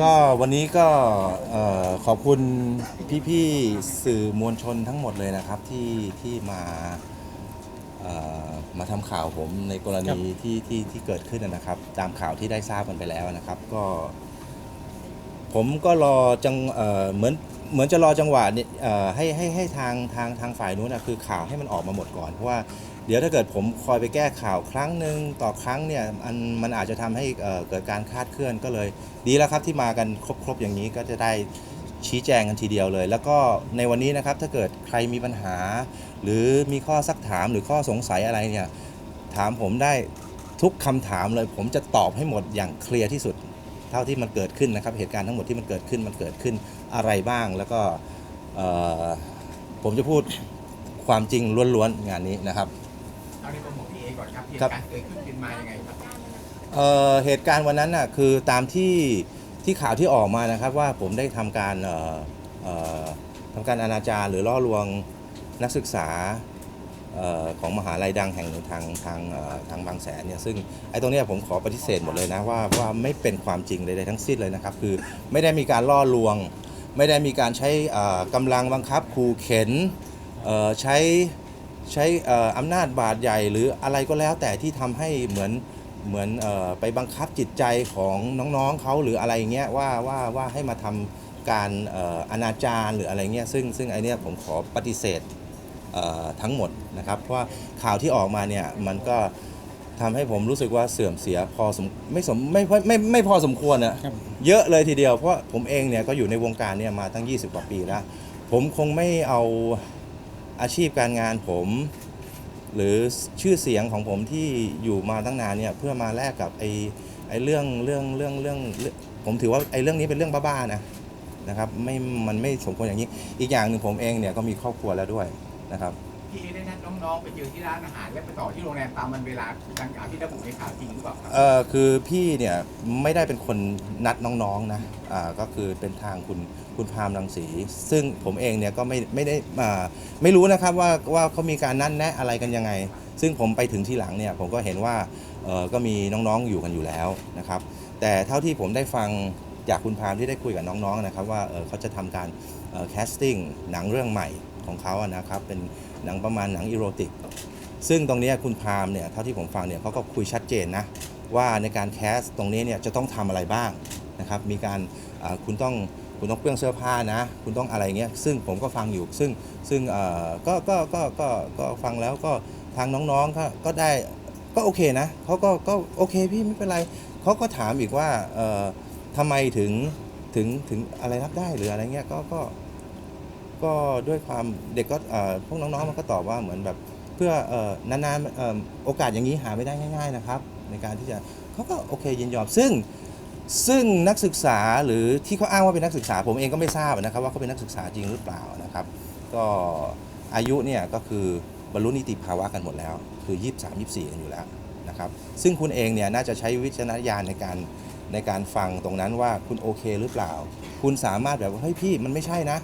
ก็วันนี้ก็เอ่อขอบคุณพี่ๆสื่อมวลชนทั้งหมดเลยนะครับที่ที่มาเอ่อมาทำข่าวผมในกรณีที่ที่ที่เกิดขึ้นนะครับ ตามข่าวที่ได้ทราบกันไปแล้วนะครับ ก็ ผมก็รอจังเอ่อเหมือนเหมือนจะรอจังหวะเนี่ยเอ่อให้ให้ให้ทางทางทางฝ่ายนู้นนะคือข่าวให้มันออกมาหมดก่อนเพราะว่า เดี๋ยวถ้าเกิดผมคอยไปแก้ข่าวครั้งหนึ่งต่อครั้งเนี่ยมันมันอาจจะทำให้เกิดการคาดเคลื่อนก็เลย ดีแล้วครับที่มากันครบๆอย่างนี้ก็จะได้ชี้แจงกันทีเดียวเลย แล้วก็ในวันนี้นะครับถ้าเกิดใครมีปัญหา หรือมีข้อซักถามหรือข้อสงสัยอะไรเนี่ยถามผมได้ทุกคำถามเลย ผมจะตอบให้หมดอย่างเคลียร์ที่สุด เท่าที่มันเกิดขึ้นนะครับ เหตุการณ์ทั้งหมดที่มันเกิดขึ้นมันเกิดขึ้นอะไรบ้าง แล้วก็ผมจะพูดความจริงล้วนๆงานนี้นะครับ เอาในตัวของพี่เอก่อนครับเหตุครับการณ์เกิดขึ้นเป็นมายังไงครับเอ่อเหตุการณ์วันนั้นน่ะคือตามที่ที่ข่าวที่ออกมานะครับว่าผมได้ทำการเอ่อเอ่อทำการอนาจารหรือล่อลวงนักศึกษาเอ่อของมหาลัยดังแห่งหนึ่งทางทางเอ่อทางบางแสนเนี่ยซึ่งไอ้ตรงเนี้ยผมขอปฏิเสธหมดเลยนะว่าว่าไม่เป็นความจริงใดๆทั้งสิ้นเลยนะครับ คือไม่ได้มีการล่อลวง ไม่ได้มีการใช้เอ่อกำลังบังคับขู่เข็นเอ่อใช้ ใช้เอ่ออำนาจบาดใหญ่หรืออะไรก็แล้วแต่ที่ทำให้เหมือนเหมือนเออไปบังคับจิตใจของน้องๆเขาหรืออะไรเงี้ยว่าว่าว่าให้มาทำการเอ่ออนาจารหรืออะไรเงี้ยซึ่งซึ่งไอเนี้ยผมขอปฏิเสธเอ่อทั้งหมดนะครับเพราะว่าข่าวที่ออกมาเนี่ยมันก็ทำให้ผมรู้สึกว่าเสื่อมเสียพอสมไม่สมไม่ไม่ไม่ไม่พอสมควรอะครับเยอะเลยทีเดียวเพราะผมเองเนี่ยก็อยู่ในวงการเนี่ยมาตั้ง 20 กว่าปีแล้ว ผมคงไม่เอา อาชีพการงานผม หรือชื่อเสียงของผมที่อยู่มาตั้งนานเนี่ยเพื่อมาแลกกับไอ้ไอ้เรื่องเรื่องเรื่องเรื่องเรื่องผมถือว่าไอ้เรื่องนี้เป็นเรื่องบ้าๆนะนะครับไม่มันไม่สมควรอย่างนี้ อีกอย่างหนึ่งผมเองเนี่ยก็มีครอบครัวแล้วด้วยนะครับ พี่เอได้นัดน้องๆไปเจอที่ร้านอาหารและไปต่อที่โรงแรมตามวันเวลาดังกล่าวที่ระบุในข่าวจริงหรือเปล่าครับเออคือพี่เนี่ยไม่ได้เป็นคนนัดน้องๆนะอ่าก็คือเป็นทางคุณคุณพามรังสี ซึ่งผมเองเนี่ยก็ไม่ไม่ได้อ่าไม่รู้นะครับว่าว่าเขามีการนัดแนะอะไรกันยังไง ซึ่งผมไปถึงที่หลังเนี่ยผมก็เห็นว่าเออก็มีน้องๆอยู่กันอยู่แล้วนะครับแต่เท่าที่ผมได้ฟังจากคุณพามที่ได้คุยกับน้องๆนะครับว่าเออเขาจะทำการแคสติ้งหนังเรื่องใหม่ของเขาอะนะครับเป็น หนังประมาณหนังอีโรติก ซึ่งตรงนี้คุณพามเนี่ยเท่าที่ผมฟังเนี่ยเขาก็คุยชัดเจนนะว่าในการแคสตรงนี้เนี่ยจะต้องทำอะไรบ้างนะครับมีการคุณต้องคุณต้องเปลื้องเสื้อผ้านะ คุณต้องอะไรเงี้ยซึ่งผมก็ฟังอยู่ซึ่งซึ่งก็ก็ก็ก็ก็ฟังแล้วก็ทางน้องๆก็ก็ได้ก็โอเคนะเขาก็ก็โอเคพี่ไม่เป็นไรเขาก็ถามอีกว่าทำไมถึงถึงถึงอะไรรับได้หรืออะไรเงี้ยก็ก็ ก็ด้วยความเด็กก็พวกน้องๆมันก็ตอบว่าเหมือนแบบเพื่ออนานๆโอกาสอย่างนี้หาไม่ได้ง่าย ๆนะครับ ในการที่จะเขาก็โอเคยินยอมซึ่งซึ่งนักศึกษาหรือที่เขาอ้างว่าเป็นนักศึกษา ผมเองก็ไม่ทราบนะครับว่าเขาเป็นนักศึกษาจริงหรือเปล่านะครับ ก็อายุเนี่ยก็คือบรรลุนิติภาวะกันหมดแล้ว คือ 23 24 กันอยู่แล้วนะครับซึ่งคุณเองเนี่ยน่าจะใช้วิจารณญาณในการในการฟังตรงนั้นว่าคุณโอเคหรือเปล่า คุณสามารถแบบเฮ้ยพี่มันไม่ใช่นะ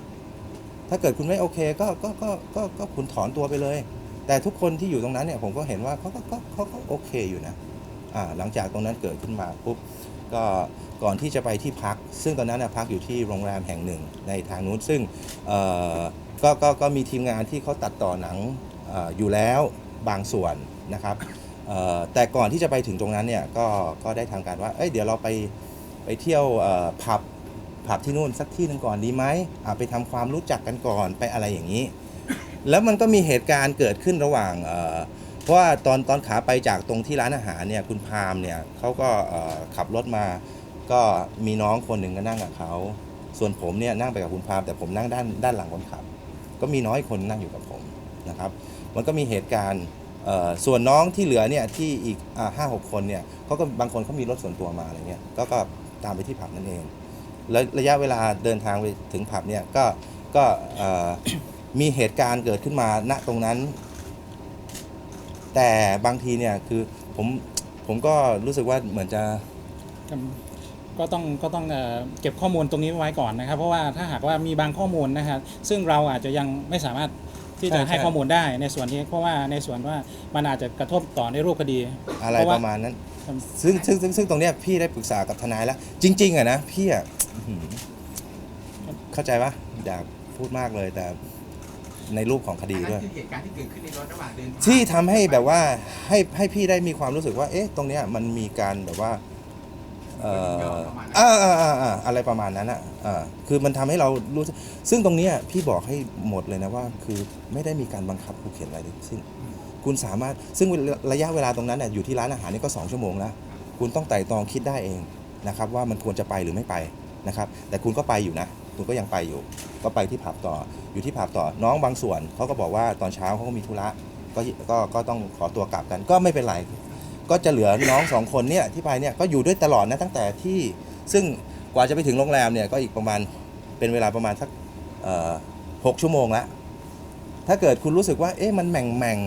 ถ้าเกิดคุณไม่โอเคก็ก็ก็ก็ก็คุณถอนตัวไปเลย แต่ทุกคนที่อยู่ตรงนั้นเนี่ยผมก็เห็นว่าเขาก็เขาก็โอเคอยู่นะอ่าหลังจากตรงนั้นเกิดขึ้นมาปุ๊บก็ก่อนที่จะไปที่พัก ซึ่งตอนนั้นนะพักอยู่ที่โรงแรมแห่งหนึ่งในทางนู้นซึ่งเอ่อก็ก็ก็มีทีมงานที่เขาตัดต่อหนังออยู่แล้วบางส่วนนะครับแต่ก่อนที่จะไปถึงตรงนั้นเนี่ยก็ก็ได้ทางการว่าเอ้ยเดี๋ยวเราไปไปเที่ยวผับ ผับที่นู่นสักที่หนึ่งก่อนดีไหมอ่าไปทำความรู้จักกันก่อนไปอะไรอย่างนี้ แล้วมันก็มีเหตุการณ์เกิดขึ้นระหว่างเอ่อเพราะว่าตอนตอนขาไปจากตรงที่ร้านอาหารเนี่ยคุณพามเนี่ยเขาก็ขับรถมาก็มีน้องคนหนึ่งก็นั่งกับเขาส่วนผมเนี่ยนั่งไปกับคุณพามแต่ผมนั่งด้านด้านหลังคนขับ ก็มีน้อยคนนั่งอยู่กับผมนะครับ มันก็มีเหตุการณ์ส่วนน้องที่เหลือเนี่ยที่อีกห้าหกคนเนี่ยเขาก็บางคนเขามีรถส่วนตัวมาอะไรเงี้ยก็ก็ตามไปที่ผับนั่นเอง แล้วระยะเวลาเดินทางไปถึงผับเนี่ยก็ก็เอ่อมีเหตุการณ์เกิดขึ้นมาณตรงนั้น แต่บางทีเนี่ยคือผมผมก็รู้สึกว่าเหมือนจะครับก็ต้องก็ต้องเอ่อเก็บข้อมูลตรงนี้ไว้ก่อนนะครับ เพราะว่าถ้าหากว่ามีบางข้อมูลนะครับซึ่งเราอาจจะยังไม่สามารถที่จะใช่ให้ใช่ข้อมูลได้ในส่วนนี้เพราะว่าในส่วนว่ามันอาจจะกระทบต่อในรูปคดี อะไรเพราะปว่าระมาณนั้นครับซึ่งซึ่งซึ่งซึ่งตรงเนี้ยพี่ได้ปรึกษากับทนายแล้ว จริง ๆอะนะพี่อะอื้อหือ เข้าใจปะอยากพูดมากเลยแต่ในรูปของคดีนั่ด้วยนคือเหตุการณ์ที่เกิดขึ้นในรถระหว่างเดินทางที่ทำให้แบบว่าให้ให้พี่ได้มีความรู้สึกว่า เอ๊ะ ตรงเนี้ยมันมีการแบบว่า เอ่ออ่าอ่าอ่าอ่าอะไรประมาณนั้นอะอ่าคือมันทำให้เรารู้สึกซึ่งตรงเนี้ยพี่บอกให้หมดเลยนะว่า คือไม่ได้มีการบังคับขู่เข็นอะไรทั้งสิ้น คุณสามารถซึ่งระยะเวลาตรงนั้นน่ะอยู่ที่ร้านอาหารนี่ก็2ชั่วโมงแล้วคุณต้องไต่ตรองคิดได้เองนะครับ ว่ามันควรจะไปหรือไม่ไป นะครับแต่คุณก็ไปอยู่นะคุณก็ยังไปอยู่ ก็ไปที่ผับต่ออยู่ที่ผับต่อน้องบางส่วนเขาก็บอกว่าตอนเช้าเขาก็มีธุระก็ก็ก็ต้องขอตัวกลับกันก็ไม่เป็นไร ก็จะเหลือน้องสองคนเนี่ยที่ไปเนี่ยก็อยู่ด้วยตลอดนะตั้งแต่ที่ซึ่งกว่าจะไปถึงโรงแรมเนี่ยก็อีกประมาณเป็นเวลาประมาณสักหกชั่วโมงล้วถ้าเกิดคุณรู้สึกว่า เอ๊ะมันแหม่งแม่ง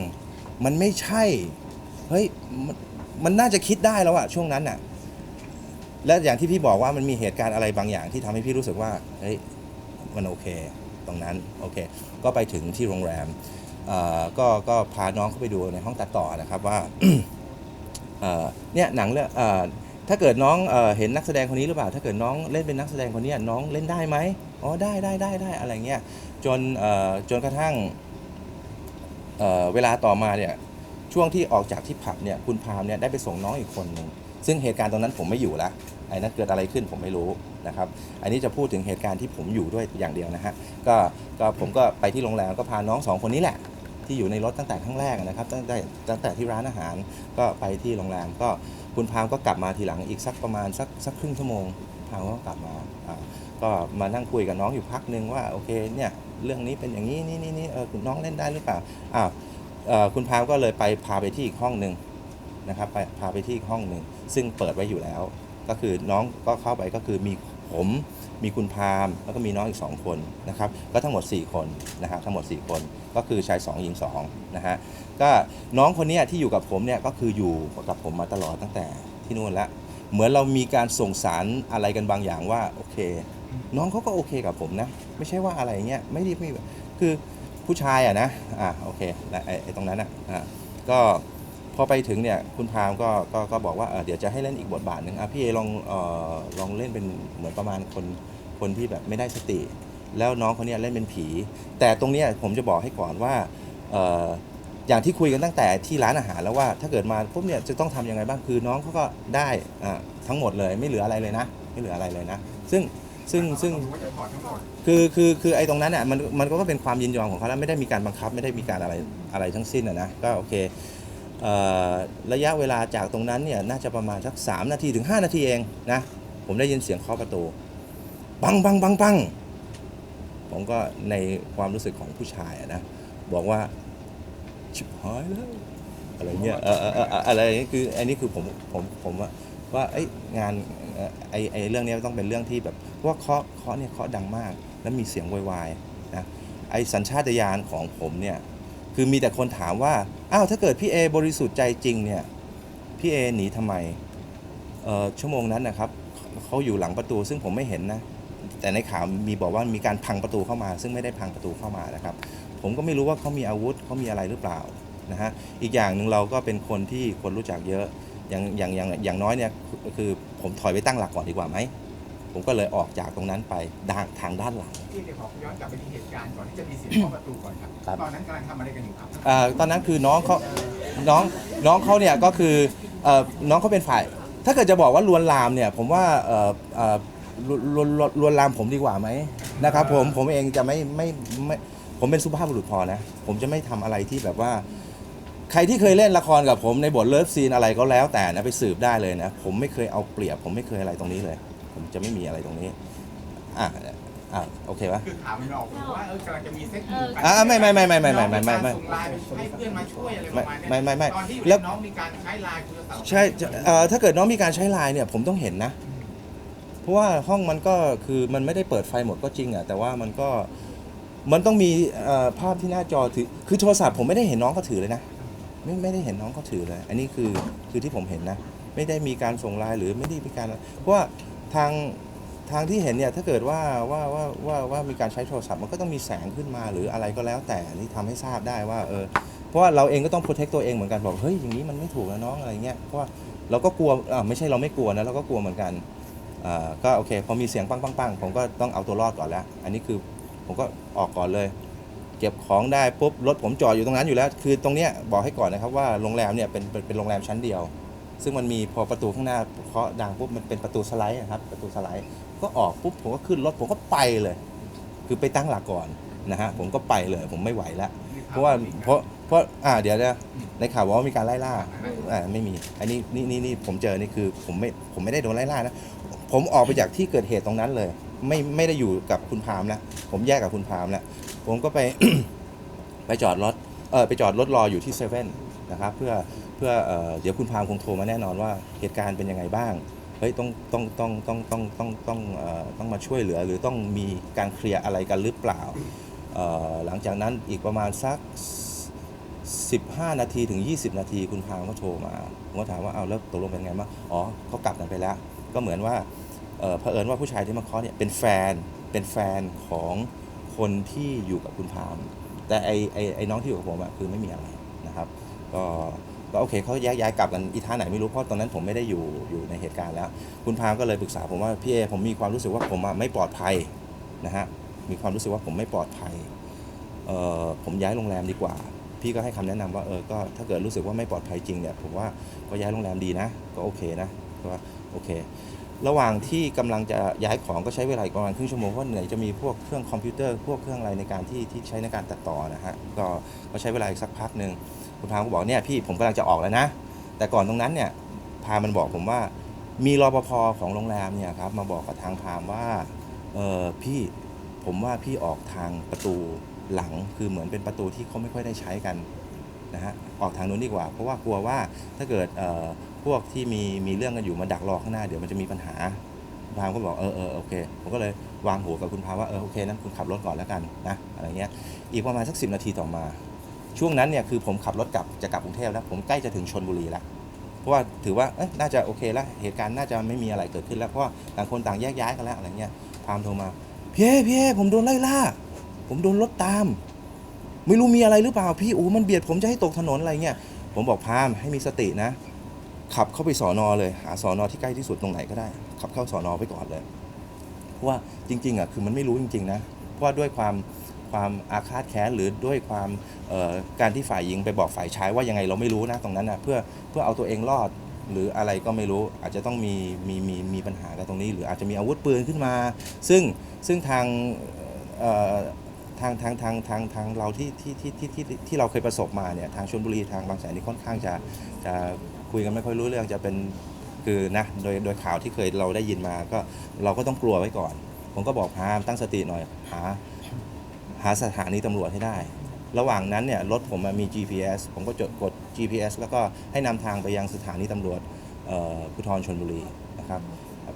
มันไม่ใช่ เฮ้ยมมันน่าจะคิดได้แล้วอะช่วงนั้นอะ และอย่างที่พี่บอกว่ามันมีเหตุการณ์อะไรบางอย่างที่ทำให้พี่รู้สึกว่าเฮ้ยมันโอเค ตรงนั้นโอเค ก็ไปถึงที่โรงแรมก็ก็พาน้องเข้าไปดูในห้องตัดต่อนะครับว่าเนี่ยหนังเรื่องถ้าเกิดน้องเอเห็นนักแสดงคนนี้หรือเปล่า ถ้าเกิดน้องเล่นเป็นนักแสดงคนนี้น้องเล่นได้ไหมอ๋อได้ได้ได้ได้อะไรเงี้ยจนจนกระทั่งเเวลาต่อมาเนี่ยช่วงที่ออกจากที่ผับเนี่ยคุณพามเนี่ยได้ไปส่งน้องอีกคนหนึ่ง ซึ่งเหตุการณ์ตรงนั้นผมไม่อยู่แล้วไอ้นั้นเกิดอะไรขึ้นผมไม่รู้นะครับ อันนี้จะพูดถึงเหตุการณ์ที่ผมอยู่ด้วยอย่างเดียวนะฮะก็ก็ผมก็ไปที่โรงแรมก็พาน้องสองคนนี้แหละ ที่อยู่ในรถตั้งแต่ครั้งแรกนะครับตั้งแต่ตั้งแต่ที่ร้านอาหารก็ไปที่โรงแรมก็คุณพามก็กลับมาทีหลังอีกสักประมาณสักสักครึ่งชั่วโมงพามก็กลับมาก็มานั่งคุยกับน้องอยู่พักหนึ่งว่าโอเคเนี่ยเรื่องนี้เป็นอย่างนี้นี่นี่นี่เออคุณน้องเล่นได้หรือเปล่าอ้าวคุณพามก็เลยไปพาไปที่อีกห้องหนึ่งนะครับไปพาไปที่อีกห้องหนึ่ง ซึ่งเปิดไว้อยู่แล้ว ก็คือน้องก็เข้าไปก็คือมีผมมีคุณพามแล้วก็มีน้องอีกสองคนนะครับก็ทั้งหมด 4 คนนะครับทั้งหมด 4 คนก็คือชาย 2 หญิง2นะฮะก็น้องคนนี้ที่อยู่กับผมเนี่ยก็คืออยู่กับผมมาตลอดตั้งแต่ที่นู่นล้วเหมือนเรามีการส่งสารอะไรกันบางอย่างว่าโอเค น้องเขาก็โอเคกับผมนะ ไม่ใช่ว่าอะไรเงี้ยไม่ได้ไม่แบบคือผู้ชายอะนะอ่าโอเคไอ้ไอ้ตรงนั้นอะอ่าก็ พอไปถึงเนี่ยคุณพามก็ก็ก็บอกว่าเออเดี๋ยวจะให้เล่นอีกบทบาทหนึ่งอะพี่เอลองเออลองเล่นเป็นเหมือนประมาณคนคนที่แบบไม่ได้สติ แล้วน้องคนนี้เล่นเป็นผี แต่ตรงนี้ผมจะบอกให้ก่อนว่าเอออย่างที่คุยกันตั้งแต่ที่ร้านอาหารแล้วว่าถ้าเกิดมาปุ๊บเนี่ยจะต้องทำยังไงบ้างคือน้องเขาก็ได้อ่าทั้งหมดเลยไม่เหลืออะไรเลยนะ ไม่เหลืออะไรเลยนะ ซึ่งซึ่งซึ่งงคือคือคือไอ้ตรงนั้นอะมันมันก็เป็นความยินยอมของเขาแล้วไม่ได้มีการบังคับไม่ได้มีการอะไรอะไรทั้งสิ้นอะนะก็โอเค ระยะเวลาจากตรงนั้นเนี่ยน่าจะประมาณสักสามนาทีถึง 5 นาทีเองนะผมได้ยินเสียงเคาะประตูปังปังปังปังผมก็ในความรู้สึกของผู้ชายนะบอกว่าชิบหายแล้วอะไรเงี้ยอออออะไรเงี้ยคืออันนี้คือผมผมผมว่าว่าไอ้งานไอ้ไอ้เรื่องนี้ต้องเป็นเรื่องที่แบบว่าเคาะเคาะเนี่ยเคาะดังมาก แล้วมีเสียงวายๆนะไอ้สัญชาตญาณของผมเนี่ย คือมีแต่คนถามว่า อ้าว ถ้าเกิดพี่เอบริสุทธิ์ใจจริงเนี่ย พี่เอหนีทำไม เอ่อ ชั่วโมงนั้นนะครับ เขาอยู่หลังประตูซึ่งผมไม่เห็นนะ แต่ในข่าวมีบอกว่ามีการพังประตูเข้ามา ซึ่งไม่ได้พังประตูเข้ามานะครับ ผมก็ไม่รู้ว่าเขามีอาวุธเขามีอะไรหรือเปล่านะฮะ อีกอย่างหนึ่งเราก็เป็นคนที่คนรู้จักเยอะ อย่างอย่างอย่างอย่างน้อยเนี่ย คือผมถอยไปตั้งหลักก่อนดีกว่าไหม ผมก็เลยออกจากตรงนั้นไปด้านทางด้านหลังที่เดี๋ยวขอย้อนกลับไปที่เหตุการณ์ก่อนที่จะมีเสียงเคาะประตูก่อนครับครับตอนนั้นกำลังทำอะไรกันอยู่ครับอ่าตอนนั้นคือน้องเขาน้องน้องเขาเนี่ยก็คือเอ่อน้องเขาเป็นฝ่าย ถ้าเกิดจะบอกว่าลวนลามเนี่ยผมว่าเอ่อเอ่อลวนลวนลวนลวนลามผมดีกว่าไหมนะครับผมผมเองจะไม่ไม่ไม่ผมเป็นสุภาพบุรุษพอนะผมจะไม่ทำอะไรที่แบบว่า ใครที่เคยเล่นละครกับผมในบทเลิฟซีนอะไรก็แล้วแต่นะไปสืบได้เลยนะ ผมไม่เคยเอาเปรียบ ผมไม่เคยอะไรตรงนี้เลย ผมจะไม่มีอะไรตรงนี้อะอะโอเคปะ คือข่าวมันออกว่าเออกำลังจะมีเซ็กอยู่กันอ่าไม่ไม่ไม่ไม่ไม่ไม่ไม่ไม่ไม่น้องส่งไลน์ไปให้เพื่อนมาช่วยอะไรประมาณเนี้ยไม่ไม่ไม่ตอนที่อยู่แล้ในวน้องมีการใช้ไลน์คุยโทรศัพท์ใช่จะเอ่อถ้าเกิดน้องมีการใช้ไลน์เนี่ยผมต้องเห็นนะเพราะว่าห้องมันก็คือมันไม่ได้เปิดไฟหมดก็จริงอะแต่ว่ามันก็มันต้องมีเอ่อภาพที่หน้าจอถือคือโทรศัพท์ผมไม่ได้เห็นน้องเขาถือเลยนะไม่ไม่ได้เห็นน้องเขาถือเลยอันนี้คือคือที่ผมเห็นนะไม่ได้มีการส่งไลน์หรือไม่ได้มีการเพราะว่า ทางทางที่เห็นเนี่ยถ้าเกิดว่าว่าว่าว่าว่ามีการใช้โทรศัพท์มันก็ต้องมีแสงขึ้นมาหรืออะไรก็แล้วแต่ที่ทำให้ทราบได้ว่าเออเพราะว่าเราเองก็ต้อง protect ตัวเองเหมือนกันบอกเฮ้ยอย่างนี้มันไม่ถูกนะน้องอะไรเงี้ยเพราะว่าเราก็กลัวอ่าไม่ใช่เราไม่กลัวนะเราก็กลัวเหมือนกันอ่อก็โอเคพอมีเสียงปังปังปังผมก็ต้องเอาตัวรอดก่อนแล้ว อันนี้คือผมก็ออกก่อนเลย เก็บของได้ปุ๊บรถผมจอดอยู่ตรงนั้นอยู่แล้ว คือตรงเนี้ยบอกให้ก่อนนะครับว่าโรงแรมเนี่ยเป็นเป็นเป็นโรงแรมชั้นเดียว ซึ่งมันมีพอประตูข้างหน้าเคาะดังปุ๊บมันเป็นประตูสไลด์อะครับ ประตูสไลด์ก็ออกปุ๊บผมก็ขึ้นรถผมก็ไปเลย คือไปตั้งหลักก่อนนะฮะผมก็ไปเลยผมไม่ไหวแล้วเพราะว่าเพราะเพราะอ่าเดี๋ยวนะในข่าวบอกว่ามีการไล่ล่าอ่าไม่มี อันนี้นี่นี่นี่ผมเจอนี่คือผมไม่ผมไม่ได้โดนไล่ล่านะผมออกไปจากที่เกิดเหตุตรงนั้นเลย ไม่ไม่ได้อยู่กับคุณพามแล้วผมแยกกับคุณพามแล้วผมก็ไปไปจอดรถเออไปจอดรถรออยู่ที่เซเว่นนะครับเพื่อ เพื่อเออเดี๋ยวคุณพามคงโทรมาแน่นอนว่าเหตุการณ์เป็นยังไงบ้างเฮ้ยต้องต้องต้องต้องต้องต้องต้องเอ่อต้องมาช่วยเหลือ หรือต้องมีการเคลียร์อะไรกันหรือเปล่าเอ่อหลังจากนั้นอีกประมาณสัก 15 นาทีถึง 20 นาทีคุณพามก็โทรมาผมก็ถามว่าเอาแล้วตกลงเป็นไงบ้างอ๋อเขากลับกันไปแล้ว ก็เหมือนว่าเอ่อเผอิญว่าผู้ชายที่มาเคาะเนี่ยเป็นแฟนเป็นแฟนของคนที่อยู่กับคุณพามแต่ไอไอไอน้องที่อยู่กับผมอะคือไม่มีอะไรนะครับ ก็ ก็โอเคเขาแยกย้ายกลับกันอีท่าไหนไม่รู้เพราะตอนนั้นผมไม่ได้อยู่อยู่ในเหตุการณ์แล้ว คุณพามก็เลยปรึกษาผมว่าพี่เอผมมีความรู้สึกว่าผมไม่ปลอดภัยนะฮะมีความรู้สึกว่าผมไม่ปลอดภัยเอ่อผมย้ายโรงแรมดีกว่า พี่ก็ให้คำแนะนำว่าเออก็ถ้าเกิดรู้สึกว่าไม่ปลอดภัยจริงเนี่ยผมว่าก็ย้ายโรงแรมดีนะ ก็โอเคนะก็ว่าโอเค ระหว่างที่กำลังจะย้ายของก็ใช้เวลาประมาณครึ่งชั่วโมงเพราะไหนจะมีพวกเครื่องคอมพิวเตอร์พวกเครื่องอะไรในการที่ที่ใช้ในการตัดต่อนะฮะก็ก็ใช้เวลาอีกสักพักหนึ่ง คุณพามก็บอกเนี่ยพี่ผมกำลังจะออกแล้วนะ แต่ก่อนตรงนั้นเนี่ยพามันบอกผมว่า มีรปภของโรงแรมเนี่ยครับมาบอกกับทางพามว่าเออพี่ผมว่าพี่ออกทางประตูหลังคือเหมือนเป็นประตูที่เขาไม่ค่อยได้ใช้กันนะฮะออกทางนู้นดีกว่า เพราะว่ากลัวว่าถ้าเกิดพวกที่มีมีเรื่องกันอยู่มาดักรอข้างหน้าเดี๋ยวมันจะมีปัญหาคุณพามก็บอกเออเออโอเคผมก็เลยวางหัวกับคุณพามว่าเออโอเคนั้นคุณขับรถก่อนแล้วกันนะอะไรเงี้ยอีกประมาณสักสินาทีต่อมา ช่วงนั้นเนี่ยคือผมขับรถกลับจะกลับกรุงเทพแล้ว ผมใกล้จะถึงชนบุรีแล้วเพราะว่าถือว่าเอ้ยน่าจะโอเคแล้วเหตุการณ์น่าจะไม่มีอะไรเกิดขึ้นแล้วเพราะว่าต่างคนต่างแยกย้ายกันแล้วอะไรเงี้ยพามโทรมาพี่เพี่ผมโดนไล่ล่า ผมโดนรถตาม ไม่รู้มีอะไรหรือเปล่าพี่โอ้มันเบียดผมจะให้ตกถนนอะไรเงี้ยผมบอกพามให้มีสตินะ ขับเข้าไปสอนอเลย หาสอนอที่ใกล้ที่สุดตรงไหนก็ได้ ขับเข้าสอนอไปก่อนเลยเพราะว่าจริงๆอะคือมันไม่รู้จริง ๆ นะเพราะว่าด้วยความ ความอาฆาตแค้นหรือด้วยความการที่ฝ่ายหญิงไปบอกฝ่ายชายว่ายังไงเราไม่รู้นะตรงนั้นนะเพื่อเพื่อเอาตัวเองรอดหรืออะไรก็ไม่รู้อาจจะต้องมีมีมีมีปัญหากันตรงนี้ หรืออาจจะมีอาวุธปืนขึ้นมา ซึ่งซึ่งทางทางทางทางทางทางเราที่ที่ที่ที่ที่ที่เราเคยประสบมาเนี่ยทางชลบุรีทางบางแสนนี่ค่อนข้างจะจะคุยกันไม่ค่อยรู้เรื่องจะเป็นคือนะโดยโดยข่าวที่เคยเราได้ยินมาก็เราก็ต้องกลัวไว้ก่อน ผมก็บอกพามตั้งสติหน่อยหา หาสถานีตำรวจให้ได้ ระหว่างนั้นเนี่ยรถผมมันมี GPS ผมก็จดกด GPS แล้วก็ให้นำทางไปยังสถานีตำรวจอ่อภูธรชนบุรีนะครับ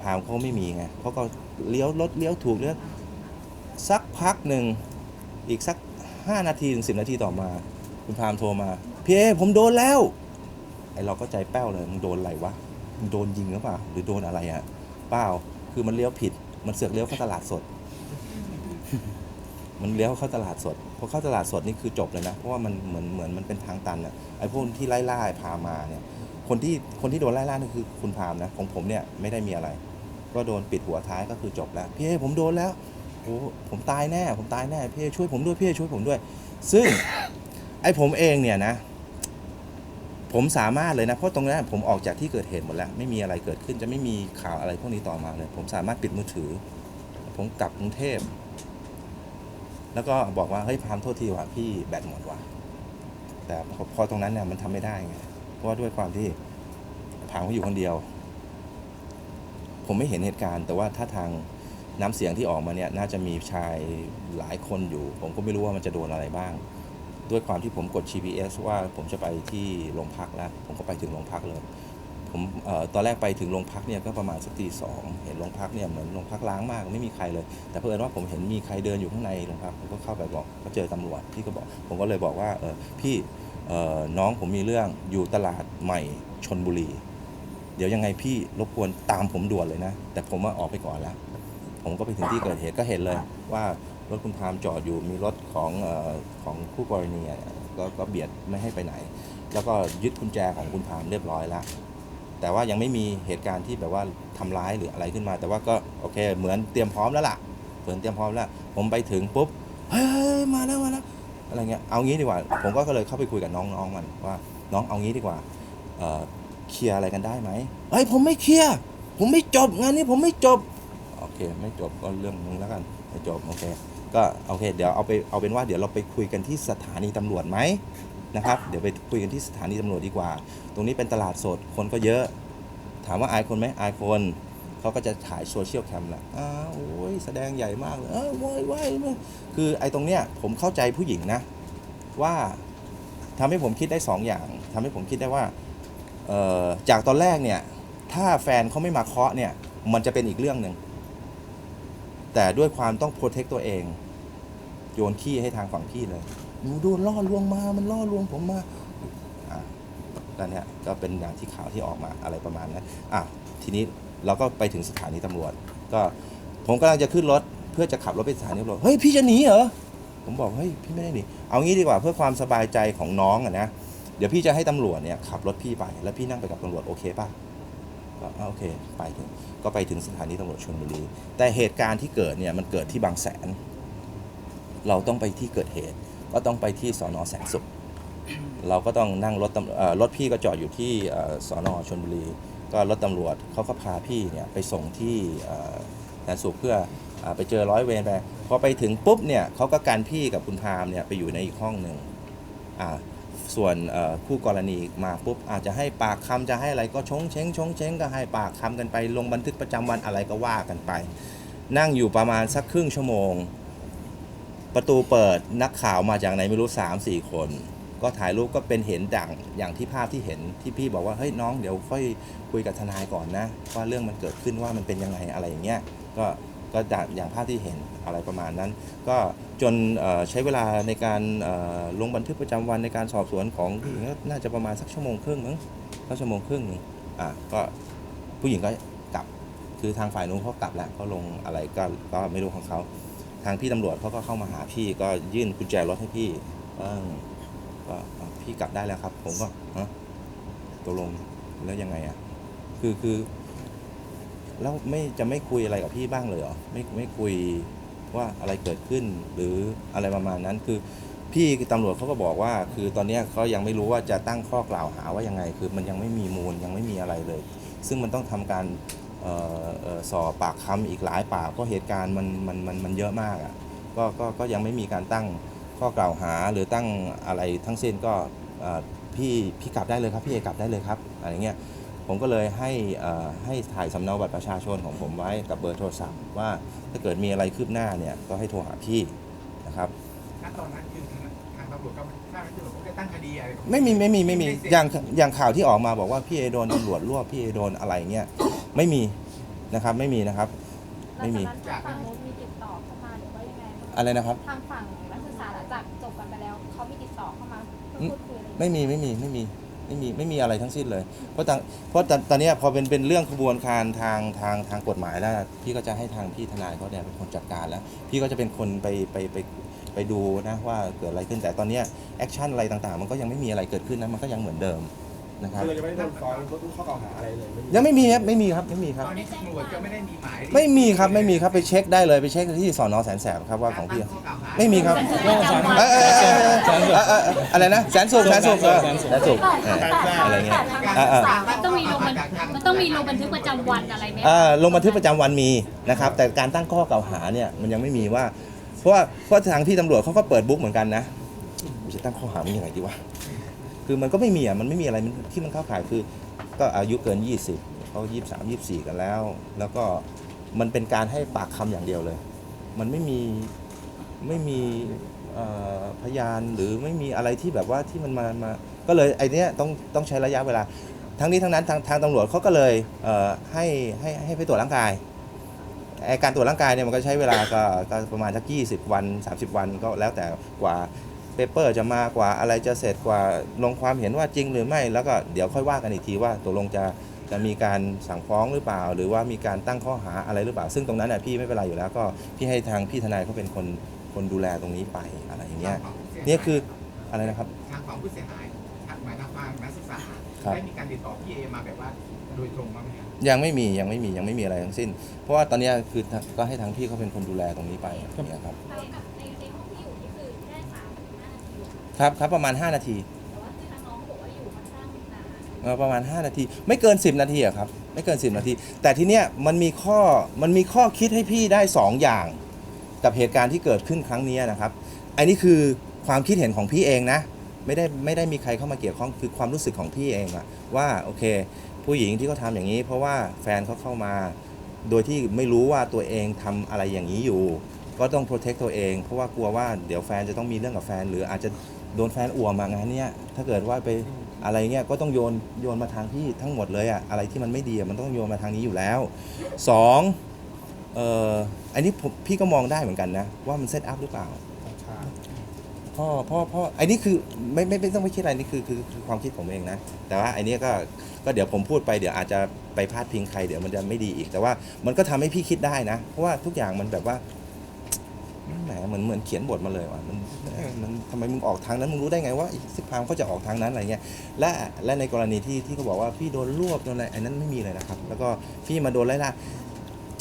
พามเขาไม่มีไงเขาก็เลี้ยวรถเลี้ยวถูกเลี้ยวสักพักหนึ่งอีกสัก 5 นาทีถึง10นาทีต่อมา คุณพามโทรมาพี่เอผมโดนแล้วไอเราก็ใจแป้วเลยมึงโดนอะไรวะมึงโดนยิงหรือเปล่าหรือโดนอะไรอะเปล่าคือมันเลี้ยวผิดมันเสือกเลี้ยวเข้าตลาดสด มันเลี้ยวเข้าตลาดสดพอเข้าตลาดสดนี่คือจบเลยนะ เพราะว่ามันเหมือนเหมือนมันเป็นทางตันอะไอ้พวกที่ไล่ล่าพามาเนี่ย คนที่คนที่โดนไล่ล่านี่คือคุณพามนะ ของผมเนี่ยไม่ได้มีอะไร ก็โดนปิดหัวท้ายก็คือจบแล้ว พี่เอผมโดนแล้วโอ้ผมตายแน่ ผมตายแน่พี่เอช่วยผมด้วยพี่เอช่วยผมด้วย ซึ่งไอ้ผมเองเนี่ยนะ ผมสามารถเลยนะ เพราะตรงนั้นผมออกจากที่เกิดเหตุหมดแล้ว ไม่มีอะไรเกิดขึ้นจะไม่มีข่าวอะไรพวกนี้ต่อมาเลย ผมสามารถปิดมือถือ ผมกลับกรุงเทพ แล้วก็บอกว่าเฮ้ยพามโทษทีว่ะพี่แบตหมดว่ะแต่พอตรงนั้นเนี่ยมันทำไม่ได้ไงเพราะว่าด้วยความที่พามเขาอยู่คนเดียว ผมไม่เห็นเหตุการณ์ แต่ว่าถ้าทางน้ำเสียงที่ออกมาเนี่ยน่าจะมีชายหลายคนอยู่ ผมก็ไม่รู้ว่ามันจะโดนอะไรบ้าง ด้วยความที่ผมกด GPS ว่าผมจะไปที่โรงพักแล้ว ผมก็ไปถึงโรงพักเลย ผมออตอนแรกไปถึงโรงพักเนี่ยก็ประมาณสักตีสองเห็นโรงพักเนี่ยเหมือนโรงพักล้างมากไม่มีใครเลย แต่เพื่อนว่าผมเห็นมีใครเดินอยู่ข้างในโรงพักผมก็เข้าไปบอกก็เจอตำรวจพี่ก็บอก ผมก็เลยบอกว่าเออพี่น้องผมมีเรื่องอยู่ตลาดใหม่ชนบุรี เดี๋ยวยังไงพี่รบกวนตามผมด่วนเลยนะ แต่ผมว่าออกไปก่อนแล้ว ผมก็ไปถึงที่เกิดเหตุก็เห็นเลยว่ารถคุณพามจอดอยู่มีรถของออของคู่กรณีอะก็ก็เบียดไม่ให้ไปไหน แล้วก็ยึดกุญแจของคุณพามเรียบร้อยแล้ว แต่ว่ายังไม่มีเหตุการณ์ที่แบบว่าทำร้ายหรืออะไรขึ้นมา แต่ว่าก็โอเค เหมือนเตรียมพร้อมแล้วล่ะเหมือนเตรียมพร้อมแล้ว ผมไปถึงปุ๊บเฮ้ยมาแล้วมาแล้วอะไรเงี้ยเอางี้ดีกว่า ผมก็เลยเข้าไปคุยกับน้องๆมันว่า น้องเอางี้ดีกว่าเออเคลียร์อะไรกันได้ไหมเฮ้ยผมไม่เคลียร์ผมไม่จบงานนี้ผมไม่จบโอเค ไม่จบก็เรื่องมึงแล้วกันไม่จบโอเค ก็โอเค เดี๋ยวเอาไปเอาเป็นว่าเดี๋ยวเราไปคุยกันที่สถานีตำรวจไหม นะครับ เดี๋ยวไปคุยกันที่สถานีตำรวจดีกว่า ตรงนี้เป็นตลาดสด คนก็เยอะ ถามว่าอายคนไหมอายคนเขาก็จะถ่ายโซเชียลแคมแหละอ้าวโอ้ยแสดงใหญ่มากเลยเออว้ายว้ายว้าคือไอ้ตรงเนี้ยผมเข้าใจผู้หญิงนะ ว่าทำให้ผมคิดได้สองอย่างทำให้ผมคิดได้ว่าเอ่อจากตอนแรกเนี่ย ถ้าแฟนเขาไม่มาเคาะเนี่ย มันจะเป็นอีกเรื่องหนึ่ง แต่ด้วยความต้องโปรเทคตัวเอง โยนขี้ให้ทางฝั่งพี่เลย หนูโดนล่อลวงมา มันล่อลวงผมมาอะแล้วเนี่ยก็เป็นอย่างที่ข่าวที่ออกมาอะไรประมาณนั้นอะทีนี้เราก็ไปถึงสถานีตำรวจ ก็ผมกำลังจะขึ้นรถเพื่อจะขับรถไปสถานีตำรวจ เฮ้ยพี่จะหนีเหรอ ผมบอกเฮ้ยพี่ไม่ได้หนี เอางี้ดีกว่าเพื่อความสบายใจของน้องอะนะ เดี๋ยวพี่จะให้ตำรวจเนี่ยขับรถพี่ไป แล้วพี่นั่งไปกับตำรวจโอเคป่ะก็อะโอเคไปถึงก็ไปถึงสถานีตำรวจชลบุรี แต่เหตุการณ์ที่เกิดเนี่ยมันเกิดที่บางแสน เราต้องไปที่เกิดเหตุ ก็ต้องไปที่สอนอแสนสุข เราก็ต้องนั่งรถตำเอ่อรถพี่ก็จอดอยู่ที่เอ่อสอนอชลบุรี ก็รถตำรวจเขาก็พาพี่เนี่ยไปส่งที่เอ่อแสนสุขเพื่ออาไปเจอร้อยเวรไปพอไปถึงปุ๊บเนี่ยเขาก็การพี่กับคุณพามเนี่ยไปอยู่ในอีกห้องหนึ่งอ่าส่วนเอ่อคู่กรณีมาปุ๊บอาจจะให้ปากคำจะให้อะไรก็ชงเช้งชงเช้งก็ให้ปากคำกันไปลงบันทึกประจำวันอะไรก็ว่ากันไป นั่งอยู่ประมาณสักครึ่งชั่วโมง ประตูเปิดนักข่าวมาจากไหนไม่รู้3ามสี่คน ก็ถ่ายรูปก็เป็นเห็นดังอย่างที่ภาพที่เห็นที่พี่บอกว่าเฮ้ยน้องเดี๋ยวค่อยคุยกับทนายก่อนนะว่าเรื่องมันเกิดขึ้นว่ามันเป็นยังไงอะไรอย่างเงี้ยก็ก็จากอย่างภาพที่เห็นอะไรประมาณนั้น ก็จนใช้เวลาในการลงบันทึกประจำวันในการสอบสวนของผู้หญิงก็น่าจะประมาณสักชั่วโมงครึ่งมั้งสักชั่วโมงครึ่งหนึ่งอะก็ผู้หญิงก็กลับคือทางฝ่ายนู้นเขากลับแล้วเขาลงอะไรก็ก็ไม่รู้ของเขา ทางพี่ตำรวจเขาก็เข้ามาหาพี่ก็ยื่นกุญแจรถให้พี่เออก็พี่กลับได้แล้วครับ ผมก็ฮะตกลงแล้วยังไงอะ คือคือ แล้วไม่จะไม่คุยอะไรกับพี่บ้างเลยเหรอไม่ไม่คุยว่าอะไรเกิดขึ้นหรืออะไรประมาณนั้นคือพี่ตำรวจเขาก็บอกว่า คือตอนนี้เขายังไม่รู้ว่าจะตั้งข้อกล่าวหาว่ายังไง คือมันยังไม่มีมูลยังไม่มีอะไรเลย ซึ่งมันต้องทำการ สอบปากคำอีกหลายปากเพราะเหตุการณ์มันมันมันมันเยอะมากอะก็ก็ก็ยังไม่มีการตั้งข้อกล่าวหาหรือตั้งอะไรทั้งสิ้นก็เอ่อพี่พี่กลับได้เลยครับพี่เอกลับได้เลยครับอะไรเงี้ยผมก็เลยให้เอ่อให้ถ่ายสำเนาบัตรประชาชนของผมไว้กับเบอร์โทรศัพท์ว่าถ้าเกิดมีอะไรคืบหน้าเนี่ยก็ให้โทรหาพี่นะครับณตอนนั้นคือทางทางตำรวจก็ทางตำรวจก็ได้ตั้งคดีอะไรไม่มีไม่มีไม่มีอย่างอย่างข่าวที่ออกมาบอกว่าพี่เอโดนตำรวจรวบพี่เอโดนอะไรเงี้ย ไม่มีนะครับไม่มีนะครับ ไม่มีหลังจากนั้นทางนู้นมีติดต่อเข้ามาหรือว่ายังไงบ้างอะไรนะครับ ทางฝั่งนักศึกษาหลังจากจบกันไปแล้วเขามีติดต่อเข้ามาเพื่อพูดคุยอะไรไม่มีไม่มีไม่มีไม่มีไม่มีอะไรทั้งสิ้นเลย เพราะตอนเพราะตอนตอนเนี้ยพอเป็นเป็นเรื่องขบวนการทางทางทางกฎหมายแล้วพี่ก็จะให้ทางพี่ทนายเขาเนี่ยเป็นคนจัดการแล้ว พี่ก็จะเป็นคนไปไปไปไปดูนะว่าเกิดอะไรขึ้นแต่ตอนเนี้ยแอคชั่นอะไรต่างๆ มันก็ยังไม่มีอะไรเกิดขึ้นนะมันก็ยังเหมือนเดิม นะครับ คือเราจะไม่ได้โดนฟ้องทุกข้อกล่าวหาอะไรเลยไม่มียังไม่มีครับไม่มีครับไม่มีครับ ตอนนี้ตำรวจก็ไม่ได้มีหมายไม่มีครับไม่มีครับไปเช็คได้เลยไปเช็คที่สอนอแสนแสบครับว่าของพี่ตั้ข้อกล่าวหาไม่มีครับก็สามเอ้ยเอ้ยเอ้ยเอ้ยเอ้ยเอ้ยอะไรนะแสนสุขแสนสุขเออแสนสุขเอออะไรเงี้ยแต่ทางอ่านักศึกษามันต้องมีลงบันมันต้องมีลงบันทึกประจำวันอะไรไหม เอ่อลงบันทึกประจำวันมีนะครับ แต่การตั้งข้อกล่าวหาเนี่ยมันยังไม่มีว่า เพราะว่าเพราะทางพี่ตำรวจเขาก็เปิดบุ๊กเหมือนกันนะจะตั้งข้อหามันยังไงดีวะ คือมันก็ไม่มีอะมันไม่มีอะไรที่มันเข้าข่ายคือ ก็อายุเกิน 20เขา23 24 กันแล้ว แล้วก็มันเป็นการให้ปากคำอย่างเดียวเลย มันไม่มีไม่มีพยานหรือไม่มีอะไรที่แบบว่าที่มันมามาก็เลยไอ้เนี้ยต้องต้องใช้ระยะเวลา ทั้งนี้ทั้งนั้นทางทางตำรวจเขาก็เลยเให้ให้ให้ไปตรวจร่างกายไอการตรวจร่างกายเนี่ยมันก็ใช้เวลาก็ก็ประมาณสัก20 วัน 30 วันก็แล้วแต่กว่า เปเปอร์จะมากว่าอะไรจะเสร็จกว่าลงความเห็นว่าจริงหรือไม่ แล้วก็เดี๋ยวค่อยว่ากันอีกทีว่าตกลงจะจะมีการสั่งฟ้องหรือเปล่า หรือว่ามีการตั้งข้อหาอะไรหรือเปล่า ซึ่งตรงนั้นน่ะพี่ไม่เป็นไรอยู่แล้วก็พี่ให้ทางพี่ทนายเขาเป็นคนคนดูแลตรงนี้ไปอะไรอย่างเงี้ยเนี่ยคืออะไรนะครับ ทางฝั่งผู้เสียหายทางหมายทางฝั่งนักศึกษาครับ ได้มีการติดต่อพี่เอมาแบบว่าโดยตรงบ้างไหมครับยังไม่มียังไม่มียังไม่มีอะไรทั้งสิ้น เพราะว่าตอนเนี้ยคือก็ให้ทางพี่เขาเป็นคนดูแลตรงนี้ไปอย่างเงี้ยครับในกับใน ครับครับประมาณ 5นาทีแต่ว่าทีประมาณ 5 นาที ไม่เกิน 10 นาทีอะครับ ไม่เกิน 10 นาที แต่ทีเนี้ยมันมีข้อมันมีข้อคิดให้พี่ได้ 2 อย่าง กับเหตุการณ์ที่เกิดขึ้นครั้งนี้นะครับอันนี้คือความคิดเห็นของพี่เองนะ ไม่ได้ไม่ได้มีใครเข้ามาเกี่ยวข้องคือความรู้สึกของพี่เองอะว่าโอเค ผู้หญิงที่เขาทำอย่างนี้ เพราะว่าแฟนเขาเข้ามา โดยที่ไม่รู้ว่าตัวเองทำอะไรอย่างนี้อยู่ ก็ต้อง protect ตัวเอง เพราะว่ากลัวว่าเดี๋ยวแฟนจะต้องมีเรื่องกับแฟน หรืออาจจะ โดนแฟนอ่วมมางานเนี้ยถ้าเกิดว่าไปอะไรเงี้ยก็ต้องโยนโยนมาทางพี่ทั้งหมดเลยอะอะไรที่มันไม่ดีมันต้องโยนมาทางนี้อยู่แล้วสองเอ่ออันนี้ผมพี่ก็มองได้เหมือนกันนะ ว่ามันเซตอัพหรือเปล่าพ่อพ่อพ่อไอ้นี่คือไม่ไม่ไม่ต้องไปคิดอะไรนี่คือคือคือความคิดผมเองนะ แต่ว่าไอ้นี่ก็ก็เดี๋ยวผมพูดไปเดี๋ยวอาจจะไปพาดพิงใครเดี๋ยวมันจะไม่ดีอีก แต่ว่ามันก็ทำให้พี่คิดได้นะ เพราะว่าทุกอย่างมันแบบว่า แหมเหมือนเหมือนเขียนบทมาเลยว่ะมันเอ้ยมันทำไมมึงออกทางนั้นมึงรู้ได้ไงว่าไอ้ซิกพามเขาจะออกทางนั้นอะไรเงี้ยและและในกรณีที่ที่เขาบอกว่าพี่โดนรวบโดนอะไรอันนั้นไม่มีเลยนะครับ แล้วก็พี่มาโดนไล่ล่า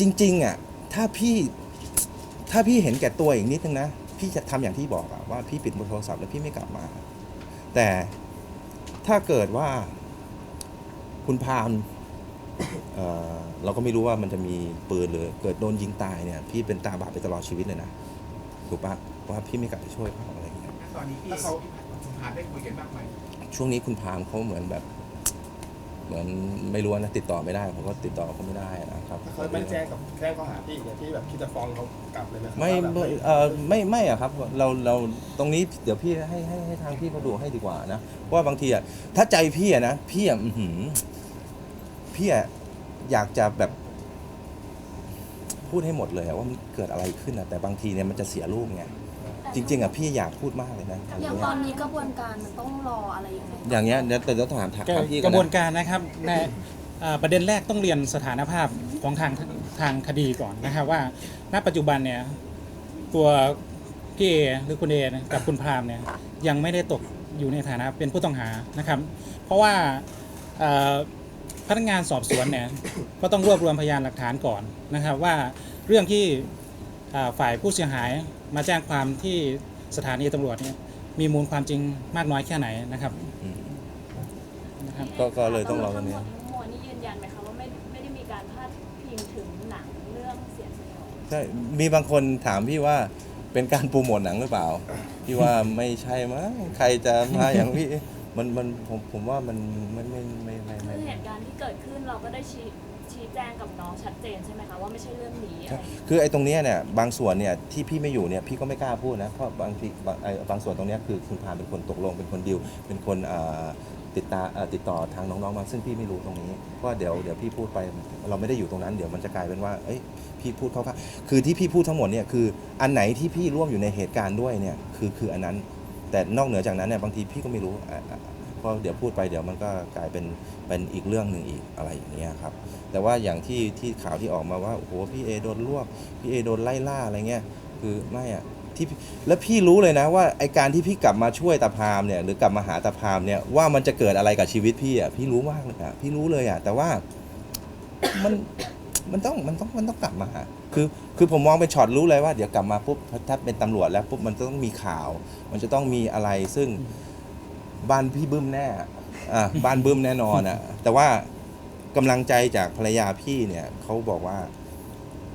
จริง ๆอะถ้าพี่ถ้าพี่เห็นแก่ตัวอีกนิดนึงนะพี่จะทำอย่างที่บอกอะว่าพี่ปิดโทรศัพท์แล้วพี่ไม่กลับมา แต่ถ้าเกิดว่าคุณพามเอ่อเราก็ไม่รู้ว่ามันจะมีปืนหรือเกิดโดนยิงตายเนี่ย พี่เป็นตาบาปไปตลอดชีวิตเลยนะ ถูกปะว่าพี่ไม่กลับไปช่วยเขาอะไรอย่างเงี้ยณตอนนี้พี่เขาคุณพาได้คุยกันบ้างไหมช่วงนี้คุณพามเขาเหมือนแบบ เหมือนไม่รู้นะติดต่อไม่ได้ผมก็ติดต่อเขาไม่ได้นะครับถ้าเขาไม่แจ้งกับแจ้งข้อหาพี่เนี่ยพี่แบบคิดจะฟ้องเขากลับเลยไหมครับไม่ว่าแบบไม่เออไม่ไม่อะครับเราเราตรงนี้เดี๋ยวพี่ให้ให้ให้ทางพี่เขาดูให้ดีกว่านะเพราะว่าบางทีอะถ้าใจพี่อะนะพี่อะอื้อหือพี่อะอยากจะแบบ พูดให้หมดเลยอะว่ามันเกิดอะไรขึ้นอะแต่บางทีเนี่ยมันจะเสียรูปไงจริง ๆอะพี่อยากพูดมากเลยนะอันอย่างเนี้ตยอนนี้กระบวนการมันต้องรออะไรยังไงอย่างเงี้ยเดี๋ยวแต่ต้องถามถามกระพี่กกันระบวนนะการนะครับในอ่าประเด็นแรกต้องเรียนสถานภาพของทางทางคดีก่อนนะครับว่า ณปัจจุบันเนี่ยตัวพี่เอหรือคุณเอนะกับคุณพรามเนี่ยยังไม่ได้ตกอยู่ในฐานะเป็นผู้ต้องหานะครับ เพราะว่าเอ่อ พนักงานสอบสวนเนี่ยก็ต้องรวบรวมพยานหลักฐานก่อนนะครับ ว่าเรื่องที่อ่าฝ่ายผู้เสียหายมาแจ้งความที่สถานีตำรวจเนี่ยมีมูลความจริงมากน้อยแค่ไหนนะครับอืมนะครับก็ก็เลยต้องรอตรงนี้ทั้งหมดทั้งมวลนี่ยืนยันไหมคะว่าไม่ไม่ได้มีการพาดพิงถึงหนังเรื่องเสียสยองใช่มีบางคนถามพี่ว่าเป็นการโปรโมทหนังหรือเปล่าพี่ว่าไม่ใช่มั้งใครจะมาอย่างพี่มันมันผมผมว่ามันไม่ไม่ไม่ไม่คืไม่อ เหตุการณ์ที่เกิดขึ้นเราก็ได้ชี้ชี้แจงกับน้องชัดเจนใช่ไหมคะว่าไม่ใช่เรื่องนี้อะไรอย่างเงี้ยคือไอ้ตรงเนี้ยเนี่ยบางส่วนเนี่ยที่พี่ไม่อยู่เนี่ยพี่ก็ไม่กล้าพูดนะเพราะบางทีบางไอ้บางส่วนตรงเนี้ยคือคุณพานเป็นคนตกลงเป็นคนดิวเป็นคนอ่าติดตาเอ่อติดต่อทางน้องๆมาซึ่งพี่ไม่รู้ตรงนี้เพราะว่าเดี๋ยวเดี๋ยวพี่พูดไปเราไม่ได้อยู่ตรงนั้นเดี๋ยวมันจะกลายเป็นว่าเอ้ยพี่พูดเขาค่ะคือที่พี่พูดทั้งหมดเนี่ยคืออันไหนที่พี่ร่วมอยู่ในเหตุการณ์ด้วยเนี่ยคือคืออันนั้น แต่นอกเหนือจากนั้นเนี่ยบางทีพี่ก็ไม่รู้อะอะ เพราะเดี๋ยวพูดไปเดี๋ยวมันก็กลายเป็นเป็นอีกเรื่องหนึ่งอีกอะไรอย่างเงี้ยครับ แต่ว่าอย่างที่ที่ข่าวที่ออกมาว่าโอ้โหพี่เอโดนรวบพี่เอโดนไล่ล่าอะไรเงี้ยคือไม่อะที่แล้วพี่รู้เลยนะว่าไอการที่พี่กลับมาช่วยตาพามเนี่ยหรือกลับมาหาตาพามเนี่ยว่ามันจะเกิดอะไรกับชีวิตพี่อะพี่รู้มากเลยอะพี่รู้เลยอะแต่ว่ามันมันต้องมันต้องมันต้องกลับมาหาคือคือผมมองเป็นช็อตรู้เลยว่าเดี๋ยวกลับมาปุ๊บถ้าเป็นตำรวจแล้วปุ๊บมันจะต้องมีข่าว มันจะต้องมีอะไรซึ่ง บ้านพี่บึ้มแน่อะบ้านบึ้มแน่นอนอะ แต่ว่ากำลังใจจากภรรยาพี่เนี่ยเขาบอกว่า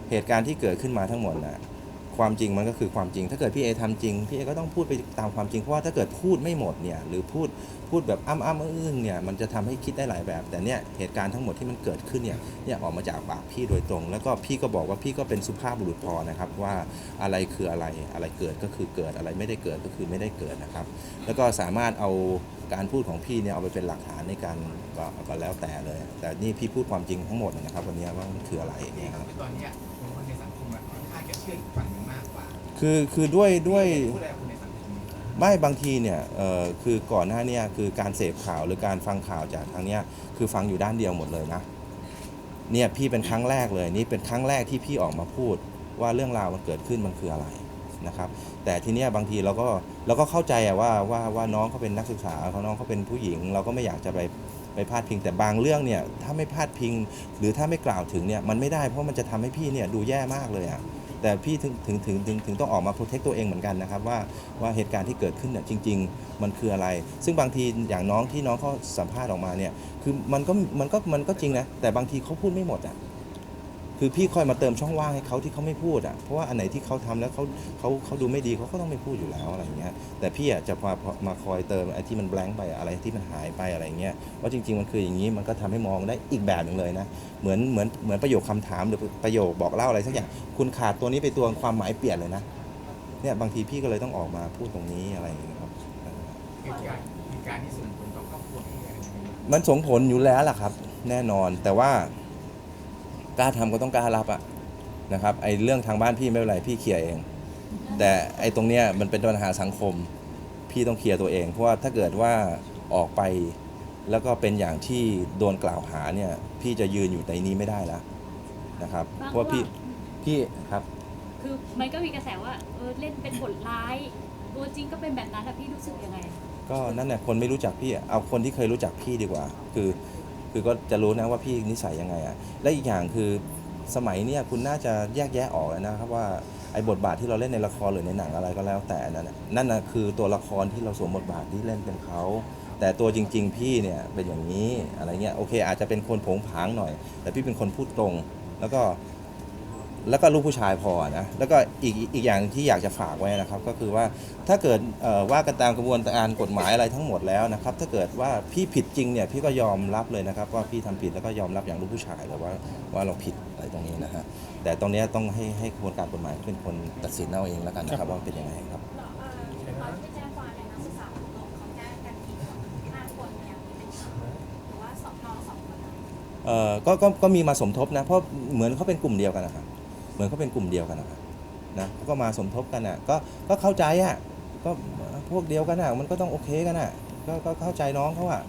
เหตุการณ์ที่เกิดขึ้นมาทั้งหมดนะ ความจริงมันก็คือความจริง ถ้าเกิดพี่เอทำจริงพี่เอก็ต้องพูดไปตามความจริงเพราะว่าถ้าเกิดพูดไม่หมดเนี่ยหรือพูดพูดแบบอ้ำอ้ำอึ้งเนี่ยมันจะทำให้คิดได้หลายแบบ แต่เนี่ยเหตุการณ์ทั้งหมดที่มันเกิดขึ้นเนี่ยเนี่ยออกมาจากปากพี่โดยตรง แล้วก็พี่ก็บอกว่าพี่ก็เป็นสุภาพบุรุษพอนะครับว่าอะไรคืออะไรอะไรเกิดก็คือเกิดอะไรไม่ได้เกิดก็คือไม่ได้เกิดนะครับ แล้วก็สามารถเอาการพูดของพี่เนี่ยเอาไปเป็นหลักฐานในการก็ก็แล้วแต่เลย แต่นี่พี่พูดความจริงทั้งหมดนะครับวันนี้ว่ามันคืออะไรเนี่ยครับตอนนี้คนในสังคมอะค่อนข้างจะเชื่อฝังหนึ่งมากกว่า คือคือด้วยด้วยไม่บางทีเนี่ยเอ่อคือก่อนหน้าเนี่ยคือการเสพข่าวหรือการฟังข่าวจากทางเนี้ยคือฟังอยู่ด้านเดียวหมดเลยนะเนี่ยพี่เป็นครั้งแรกเลยนี่เป็นครั้งแรกที่พี่ออกมาพูดว่าเรื่องราวมันเกิดขึ้นมันคืออะไรนะครับ แต่ทีเนี้ยบางทีเราก็เราก็เข้าใจอะว่าว่าว่าน้องเขาเป็นนักศึกษาเขาน้องเขาเป็นผู้หญิง เราก็ไม่อยากจะไปไปพาดพิงแต่บางเรื่องเนี่ยถ้าไม่พาดพิง หรือถ้าไม่กล่าวถึงเนี่ยมันไม่ได้เพราะมันจะทำให้พี่เนี่ยดูแย่มากเลยอะ แต่พี่ถึงถึงถึงถึงถึงต้องออกมาโปรเทคตัวเองเหมือนกันนะครับว่าว่าเหตุการณ์ที่เกิดขึ้นเนี่ยจริง ๆ มันคืออะไร ซึ่งบางทีอย่างน้องที่น้องเขาสัมภาษณ์ออกมาเนี่ยคือมันก็มันก็มันก็จริงนะแต่บางทีเขาพูดไม่หมดอะ คือพี่คอยมาเติมช่องว่างให้เขาที่เขาไม่พูดอะเพราะว่าอันไหนที่เขาทำแล้วเขาเขาเขาดูไม่ดีเขาก็ต้องไม่พูดอยู่แล้วอะไรอย่างเงี้ยแต่พี่อะจะมามาคอยเติมไอ้ที่มันแบงค์ไปอะไรที่มันหายไปอะไรอย่างเงี้ยว่าจริง ๆมันคืออย่างนี้มันก็ทำให้มองได้อีกแบบหนึ่งเลยนะเหมือนเหมือนเหมือนประโยคคำถามหรือประโยคบอกเล่าอะไรสักอย่างคุณขาดตัวนี้ไปตัวความหมายเปลี่ยนเลยนะเนี่ยบางทีพี่ก็เลยต้องออกมาพูดตรงนี้อะไรอย่างเงี้ยครับเหตุการณ์เหตุการณ์ที่ส่งผลต่อครอบครัวที่อะไรอย่างเงี้ยมันส่งผลอยู่แล้วล่ะครับ แน่นอนแต่ว่า กล้าทำก็ต้องกล้ารับอะนะครับไอ้เรื่องทางบ้านพี่ไม่เป็นไรพี่เคลียร์เอง แต่ไอ้ตรงเนี้ยมันเป็นปัญหาสังคม พี่ต้องเคลียร์ตัวเอง เพราะว่าถ้าเกิดว่าออกไปแล้วก็เป็นอย่างที่โดนกล่าวหาเนี่ย พี่จะยืนอยู่ในนี้ไม่ได้แล้วนะครับ เพราะว่าพี่พี่ครับ คือมันก็มีกระแสว่าเออเล่นเป็นบทร้ายตัวจริงก็เป็นแบบนั้นอะพี่รู้สึกยังไง ก็นั่นแหละคนไม่รู้จักพี่อะเอาคนที่เคยรู้จักพี่ดีกว่า คือ คือก็จะรู้นะว่าพี่นิสัยยังไงอะและอีกอย่างคือสมัยเนี้ยคุณน่าจะแยกแยะออกแล้วนะครับว่าไอ้บทบาทที่เราเล่นในละครหรือในหนังอะไรก็แล้วแต่นั่นน่ะนั่นนะคือตัวละครที่เราสวมบทบาทที่เล่นเป็นเขาแต่ตัวจริง ๆ พี่เนี่ยเป็นอย่างนี้อะไรเงี้ยโอเค อาจจะเป็นคนผงผางหน่อย แต่พี่เป็นคนพูดตรง แล้วก็ แล้วก็ลูกผู้ชายพอนะ แล้วก็อีกอีกอย่างที่อยากจะฝากไว้นะครับ ก็คือว่าถ้าเกิดว่ากันตามกระบวนการกฎหมายอะไรทั้งหมดแล้วนะครับ ถ้าเกิดว่าพี่ผิดจริงเนี่ยพี่ก็ยอมรับเลยนะครับ ว่าพี่ทำผิดแล้วก็ยอมรับอย่างลูกผู้ชายเลยว่าว่าเราผิดอะไรตรงนี้นะฮะแต่ตรงนี้ต้องให้ให้กระบวนการกฎหมายเป็นคนตัดสินเอาเองแล้วกันนะครับว่าเป็นยังไงครับตอนที่แจ้งความเนี่ยนักศึกษาของเราเขาแจ้งกันกี่คนห้าคนเนี่ยเป็นสามหรือว่าสองน้องสองคนอะเอ่อก็ก็ก็มีมาสมทบนะ เพราะเหมือนเขาเป็นกลุ่มเดียวกันนะครับ เหมือนเขาเป็นกลุ่มเดียวกันนะครับนะเขาก็มาสมทบกันอะก็ก็เข้าใจอะก็พวกเดียวกันอะมันก็ต้องโอเคกันอะก็ก็เข้าใจน้องเขาอะ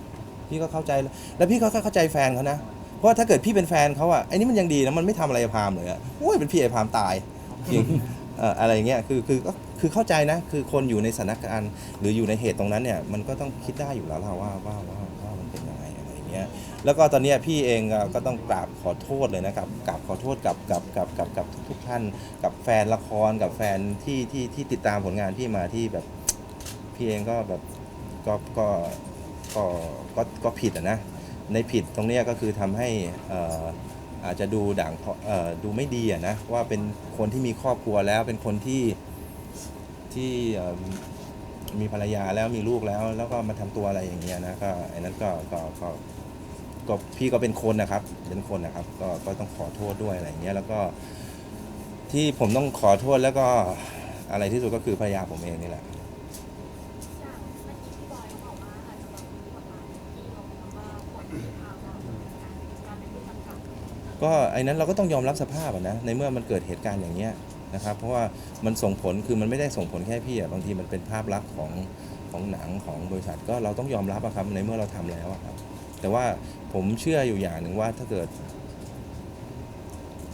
พี่ก็เข้าใจแล้วพี่ก็เข้าใจแฟนเขานะเพราะว่าถ้าเกิดพี่เป็นแฟนเขาอะไอ้นี่มันยังดีนะมันไม่ทำอะไรไอ้พามเลยอะโอ้ยเป็นพี่ไอ้พามตายจริงอะไรเงี้ยคือคือก็คือเข้าใจนะคือคนอยู่ในสถานการณ์หรืออยู่ในเหตุตรงนั้นเนี่ยมันก็ต้องคิดได้อยู่แล้วว่าว่าว่าว่ามันเป็นยังไงอะไรเงี้ย แล้วก็ตอนนี้พี่เองก็ต้องกราบขอโทษเลยนะครับกราบขอโทษกับกับกับกับกับทุกท่าน กับแฟนละครกับแฟนที่ที่ที่ติดตามผลงานพี่มาที่แบบพี่เองก็แบบก็ก็ก็ก็ก็ผิดอะนะในผิดตรงนี้ก็คือทำให้อ่ออาจจะดูด่างเออดูไม่ดีอะนะว่าเป็นคนที่มีครอบครัวแล้วเป็นคนที่ที่มีภรรยาแล้วมีลูกแล้ว แล้วก็มาทำตัวอะไรอย่างเงี้ยนะก็ไอ้นั้นก็ก็ก็ ก็พี่ก็เป็นคนนะครับ เป็นคนนะครับ ก็ก็ต้องขอโทษด้วยอะไรอย่างเงี้ยแล้วก็ที่ผมต้องขอโทษแล้วก็อะไรที่สุดก็คือภรรยาผมเองนี่แหละก็ไอ้นั้นเราก็ต้องยอมรับสภาพอะนะในเมื่อมันเกิดเหตุการณ์อย่างเงี้ยนะครับ เพราะว่ามันส่งผลคือมันไม่ได้ส่งผลแค่พี่อะบางทีมันเป็นภาพลักษณ์ของของหนังของบริษัทก็เราต้องยอมรับอะครับในเมื่อเราทำแล้วอะครับ แต่ว่าผมเชื่ออยู่อย่างหนึ่งว่าถ้าเกิด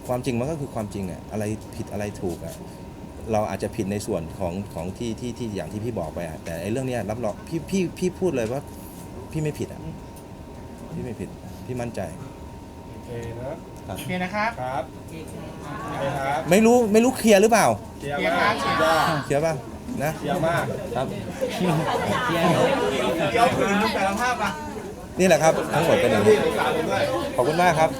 ความจริงมันก็คือความจริงอะอะไรผิดอะไรถูกอะเราอาจจะผิดในส่วนของของที่ที่ที่อย่างที่พี่บอกไปอะแต่ไอ้เรื่องเนี้ยรับรองพี่พี่พี่พูดเลยว่า พี่ไม่ผิดอะพี่ไม่ผิด พี่มั่นใจ โอเคนะโอเคนะครับครับโอเคครับไม่รู้ไม่รู้เคลียร์หรือเปล่าเคลียร์มากสุดยอดเคลียร์ป่ะนะเคลียร์มากครับ เดี๋ยวคืนนึงแต่ละภาพอะ นี่แหละครับทั้งหมดเป็นอย่างนี้ขอบคุณมากครับ